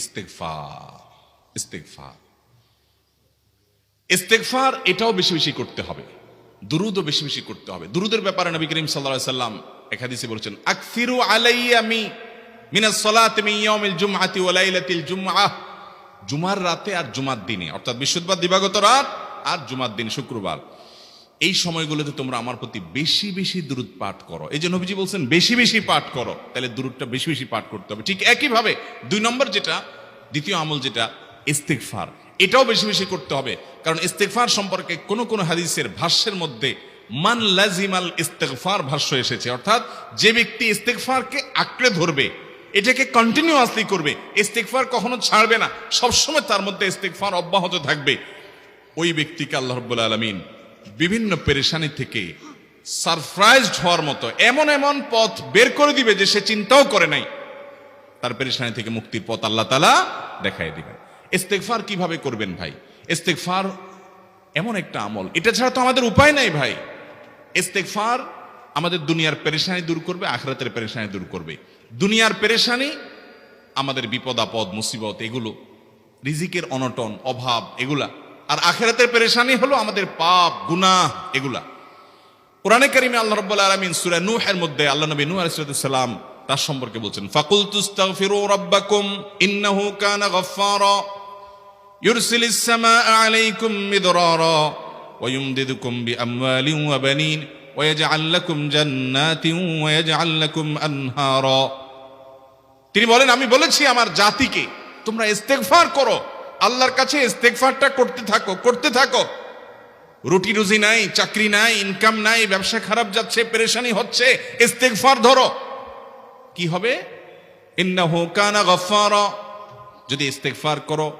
ইস্তেকফার ইস্তেকফার ইস্তেকফার এটাও বেশি বেশি করতে হবে। দুরুদও বেশি বেশি করতে হবে। দুরুদের ব্যাপারে নবী করিম সাল্লাল্লাহু সাল্লাম এক হাদিসে বলেছেন, আকসিরু আলাইয়া মি মিনাস সালাতি ইয়াউমিল জুমআতি ওয়া লাইলাতিল জুমআহ। জুমার রাতে আর জুমার দিনে, অর্থাৎ বৃহস্পতিবার দিবাগত রাত আর জুমার দিন শুক্রবার। এই সময়গুলোতে তোমরা আমার প্রতি বেশি বেশি দূরত পাঠ করো। এই যে নবীজি বলছেন, বেশি বেশি পাঠ করো। তাহলে দূরতটা বেশি বেশি পাঠ করতে হবে। ঠিক একইভাবে দুই নম্বর যেটা, দ্বিতীয় আমল যেটা ইস্তেকফার এটাও বেশি বেশি করতে হবে। কারণ ইস্তেকফার সম্পর্কে কোন কোন হাদিসের ভাষ্যের মধ্যে মান লাজিমাল ইস্তেকফার ভাষ্য এসেছে। অর্থাৎ যে ব্যক্তি ইস্তেকফারকে আঁকড়ে ধরবে, এটাকে কন্টিনিউয়াসলি করবে ইস্তেকফার কখনো ছাড়বে না। সবসময় তার মধ্যে ইস্তেকফার অব্যাহত থাকবে। ওই ব্যক্তিকে আল্লাহ রব্বুল আলমিন বিভিন্ন পেরেশানি থেকে সারপ্রাইজড হওয়ার মতো এমন এমন পথ বের করে দিবে যে সে চিন্তাও করে নাই। তার পেরেশানি থেকে মুক্তির পথ আল্লাহ তালা দেখাই দিবেন। ইস্তেকফার কীভাবে করবেন ভাই? ইস্তেকফার এমন একটা আমল। এটা ছাড়া তো আমাদের উপায় নাই ভাই। ইস্তেকফার আমাদের দুনিয়ার পেরেশানি দূর করবে, আখরাতের পেরেশানি দূর করবে। দুনিয়ার পেরেশানি আমাদের বিপদ, আপদ, মুসিবত, এগুলো, রিজিকের অনটন, অভাব, এগুলা আর আখেরাতের পেরেশানি হলো আমাদের পাপ গুনাহ এগুলা কোরআনে কারিমে আল্লাহ রাব্বুল আলামিন সূরা নূহের মধ্যে আল্লাহ নবী নূহ আলাইহিস সালাম তার সম্পর্কে বলছেন ফাকুল তুস্তাগফিরু রাব্বাকুম ইন্নাহু কানা গাফফারা ইউরসিলিস সামাআ আলাইকুম মিদরারা ويمددكم بأموال وبنين ويجعل لكم جنات ويجعل لكم أنهارا তিনি বলেন আমি বলেছি আমার জাতিকে তোমরা ইস্তেগফার করো আল্লাহর কাছে ইস্তেকফারটা করতে থাকো করতে থাকো। রুটি রুজি নাই, চাকরি নাই ইনকাম নাই, ব্যবসা খারাপ যাচ্ছে, পেরেশানি হচ্ছে ইস্তেকফার ধরো। কি হবে? ইন্নাহু কানা গফফারা। যদি ইস্তেগফার করো,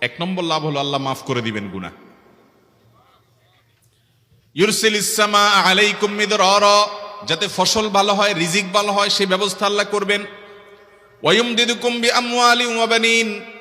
এক নম্বর লাভ হলো আল্লাহ মাফ করে দিবেন গুনাহ। ইউরসিলিস সামা আলাইকুম মিদরারা। যাতে ফসল ভালো হয়, রিজিক ভালো হয় সেই ব্যবস্থা আল্লাহ করবেন। ওয়ুমদিদুকুম বিআমওয়ালি ওয়া বানিন।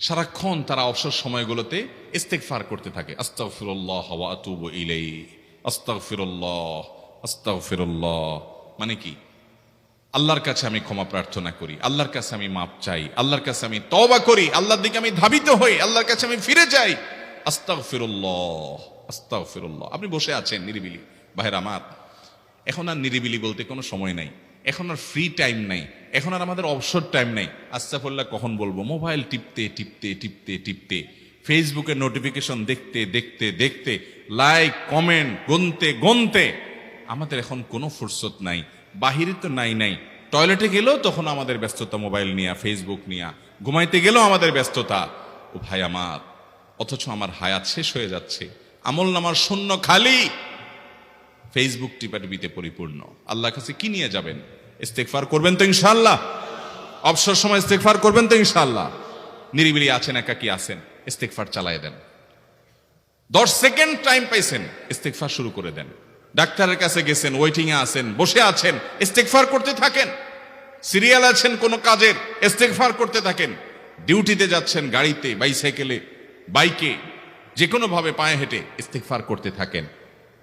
সারাক্ষণ তারা অবসর সময়গুলোতে ইস্তেগফার করতে থাকে। আস্তাগফিরুল্লাহ ওয়া আতুবু ইলাইহি। আস্তাগফিরুল্লাহ আস্তাগফিরুল্লাহ। মানে কি? আল্লাহর কাছে আমি ক্ষমা প্রার্থনা করি, আল্লাহর কাছে আমি মাপ চাই, আল্লাহর কাছে আমি তওবা করি, আল্লাহর দিকে আমি ধাবিত হই, আল্লাহর কাছে আমি ফিরে যাই। আস্তাগফিরুল্লাহ আস্তাগফিরুল্লাহ। আপনি বসে আছেন নিরিবিলি। ভাইরা আমার, এখন আর নিরিবিলি বলতে কোনো সময় নাই। এখন আর ফ্রি টাইম নাই। এখন আর আমাদের অবসর টাইম নাই। আস্তাফল্লাহ, কখন বলব? মোবাইল টিপতে টিপতে টিপতে টিপতে। ফেসবুকের নোটিফিকেশন দেখতে দেখতে দেখতে। লাইক কমেন্ট গুনতে গুনতে। আমাদের এখন কোনো ফুরসত নাই। বাহিরে তো নাই নাই। টয়লেটে গেলেও তখন আমাদের ব্যস্ততা মোবাইল নিয়া ফেসবুক নিয়া। ঘুমাইতে গেলেও আমাদের ব্যস্ততা। ও ভাই আমার, অথচ আমার হায়াত শেষ হয়ে যাচ্ছে। আমল নামার শূন্য খালি। ফেসবুক টিপাটিপিতে পরিপূর্ণ। আল্লাহ কাছে কি নিয়ে যাবেন? ইস্তেকফার করবেন তো ইনশাল্লাহ অবসর সময় ইস্তেকফার করবেন তো ইনশাল্লাহ নিরিবিলি আছেন একা কি আছেন ইস্তেকফার চালায় দেন। দশ সেকেন্ড টাইম পাইছেন ইস্তেকফার শুরু করে দেন। ডাক্তারের কাছে গেছেন ওয়েটিং এ আছেন, বসে আছেন ইস্তেকফার করতে থাকেন। সিরিয়াল আছেন কোনো কাজের ইস্তেকফার করতে থাকেন। ডিউটিতে যাচ্ছেন, গাড়িতে, বাইসাইকেলে, বাইকে যে কোনো ভাবে পায়ে হেঁটে ইস্তেকফার করতে থাকেন।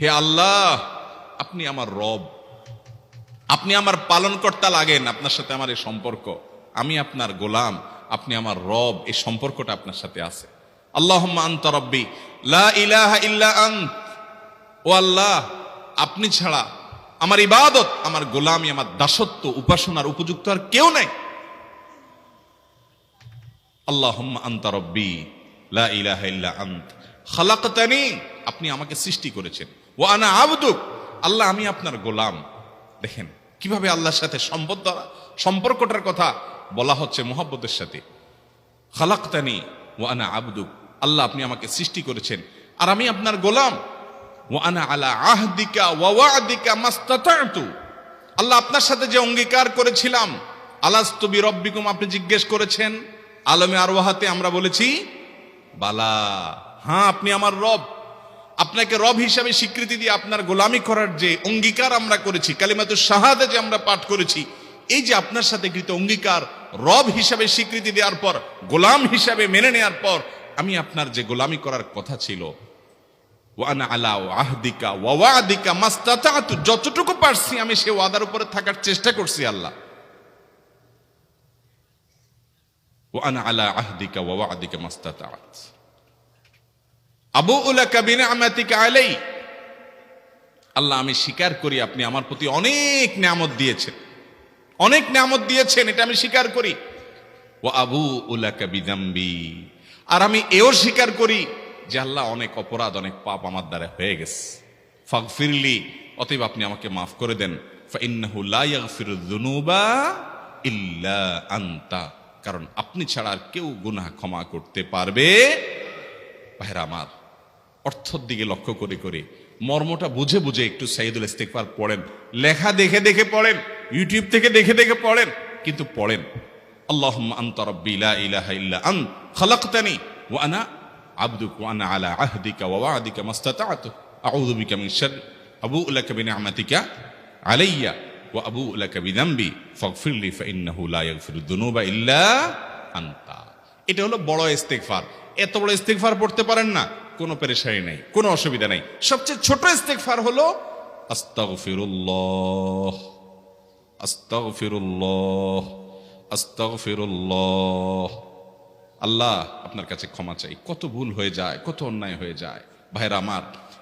হে আল্লাহ, আপনি আমার রব। আপনি আমার পালনকর্তা লাগেন আপনার সাথে আমার এই সম্পর্ক। আমি আপনার গোলাম, আপনি আমার রব, এই সম্পর্কটা আপনার সাথে আছে। আল্লাহ আন্তা রব্বি ও আল্লাহ, আপনি ছাড়া আমার ইবাদত, আমার গোলামি, আমার দাসত্ব, উপাসনার উপযুক্ত আর কেউ নাই। আল্লাহ আন্তা রব্বি, লা ইল্লা আন্ত। খালাকতানি, আপনি আমাকে সৃষ্টি করেছেন। ও আনা আবদুক, আল্লাহ আমি আপনার গোলাম। দেখেন, কীভাবে আল্লাহর সাথে সম্পদ দ্বারা সম্পর্কটার কথা বলা হচ্ছে মোহাব্বতের সাথে। খালাক্তানি ও আনা আবদুক, আল্লাহ আপনি আমাকে সৃষ্টি করেছেন, আর আমি আপনার গোলাম। ও আনা আলা আহদিকা ওয়াদিকা মাস্তাতু আল্লাহ আপনার সাথে যে অঙ্গীকার করেছিলাম আলাস্তবি রব্বিকুম আপনি জিজ্ঞেস করেছেন, আলমে আরওয়াহাতে আমরা বলেছি, বালা। হ্যাঁ আপনি আমার রব। আপনাকে রব হিসাবে স্বীকৃতি দিয়ে আপনার গোলামি করার যে অঙ্গীকার আমরা করেছি কালিমাতু শাহাদে যে আমরা পাঠ করেছি, এই যে আপনার সাথে কৃত অঙ্গীকার, রব হিসাবে স্বীকৃতি দেওয়ার পর, গোলাম হিসাবে মেনে নেওয়ার পর, আমি আপনার যে গোলামি করার কথা ছিল আলা যতটুকু পারছি আমি সে ওয়াদার উপরে থাকার চেষ্টা করছি আল্লাহ। ওয়ানা আলা আহদিকা ওয়াদিকা মাস্তাতাত। আবু আল্লাহ, আমি স্বীকার করি আপনি আমার প্রতি অনেক নিয়ামত দিয়েছেন। অনেক নিয়ামত দিয়েছেন, এটা আমি স্বীকার করি। ও আবু উলাকা বিদাম্বি আর আমি এও স্বীকার করি যে আল্লাহ অনেক অপরাধ, অনেক পাপ আমার দ্বারা হয়ে গেছে। ফাগ ফিরলি অতএব আপনি আমাকে মাফ করে দেন। ইল্লা আনতা। কারণ আপনি ছাড়া আর কেউ গুনাহ ক্ষমা করতে পারবে ভাইরা অর্থর দিকে লক্ষ্য করে করে, মর্মটা বুঝে বুঝে একটু সাইদুল ইস্তেকবার পড়েন, লেখা দেখে দেখে পড়েন, ইউটিউব থেকে দেখে দেখে পড়েন, কিন্তু পড়েন, আল্লাহুম্মা আনতা রাব্বি লা ইলাহা ইল্লা আন, খালাকতানি, ওয়া আনা আবদুক ওয়া আনা আলা আহদিকা ওয়া ওয়াদিকা মাস্তাতাতু, আউযু বিকা মিন শার আবু লাকা বিনিআমাতিকা আলাইয়া, ওয়া আবু লাকা বিযামবি ফাগফিরলি ফাইন্নাহু লা ইয়াগফিরুদ দুনুবা ইল্লা আনতা। এটা হলো বড় ইস্তেগফার। এত বড় ইস্তেকফার পড়তে পারেন না, কোনো পেরেশানি নাই, কোনো অসুবিধা নাই। সবচেয়ে ছোট ইস্তেকফার হলো, আস্তাগফিরুল্লাহ আস্তাগফিরুল্লাহ আস্তাগফিরুল্লাহ। আল্লাহ আপনার কাছে ক্ষমা চাই। কত ভুল হয়ে যায়, কত অন্যায় হয়ে যায়। ভাইরা আমার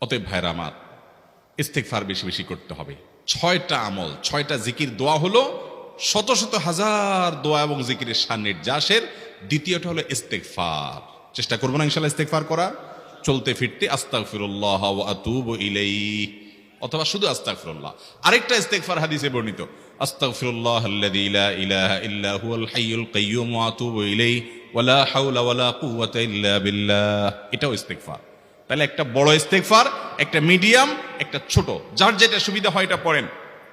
অতএব ভাইরা আমার, ইস্তেগফার বেশি বেশি করতে হবে। ছয়টা আমল, ছয়টা জিকির দোয়া হলো শত শত হাজার দোয়া এবং জিকিরের সান্নির্যাসের। দ্বিতীয়টা হলো ইস্তেগফার। চেষ্টা করব না ইনশাল্লাহ ইস্তেগফার করা চলতে ফিরতে আস্তাগফিরুল্লাহ ওয়া আতুবু অথবা শুধু আস্তাক আস্তাগফিরুল্লাহ। আরেকটা ইস্তেগফার হাদিসে বর্ণিত, আস্তাগফিরুল্লাহ আল্লাযী লা ইলাহা ইল্লা হুয়াল হাইয়ুল কাইয়্যুম ওয়া আতুবু ওয়ালা হাওলা কুওয়াতা ইল্লা বিল্লাহ। এটাও ইস্তেগফার। তাহলে একটা বড় ইস্তেগফার, একটা মিডিয়াম, একটা ছোট। যার যেটা সুবিধা হয় এটা পড়েন।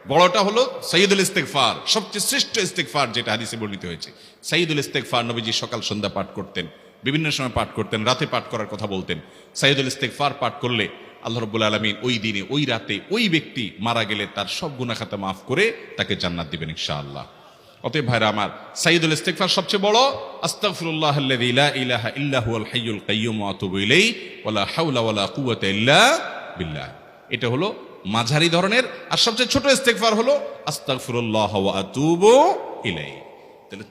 বড়টা হলো সৈয়দুল ইস্তেগফার, সবচেয়ে শ্রেষ্ঠ ইস্তেগফার যেটা হাদিসে বর্ণিত হয়েছে। সৈয়দুল ইস্তেগফার নবীজি সকাল, সন্ধ্যা পাঠ করতেন, বিভিন্ন সময় পাঠ করতেন, রাতে পাঠ করার কথা বলতেন। সাইদুল ইস্তেগফার পাঠ করলে আল্লাহ রব্বুল আলমিন ওই দিনে, ওই রাতে ওই ব্যক্তি মারা গেলে তার সব গুণা খাতা মাফ করে তাকে জান্নাত দিবেন ইনশাআল্লাহ। অতএব ভাইরা আমার সাইদুল ইস্তেকফার সবচেয়ে বড়, আস্তাগফিরুল্লাহ আল্লাযী লা ইলাহা ইল্লা হুয়াল হাইয়ুল কাইয়্যুম ওয়া আতুবু ইলাইহি, ওয়ালা হাওলা ওয়ালা কুওয়াতা ইল্লা বিল্লাহ। এটা হলো মাঝারি ধরনের, আর সবচেয়ে ছোট ইস্তেকফার হলো আস্তাগফিরুল্লাহ ওয়া আতুবু ইলাইহি। তাহলে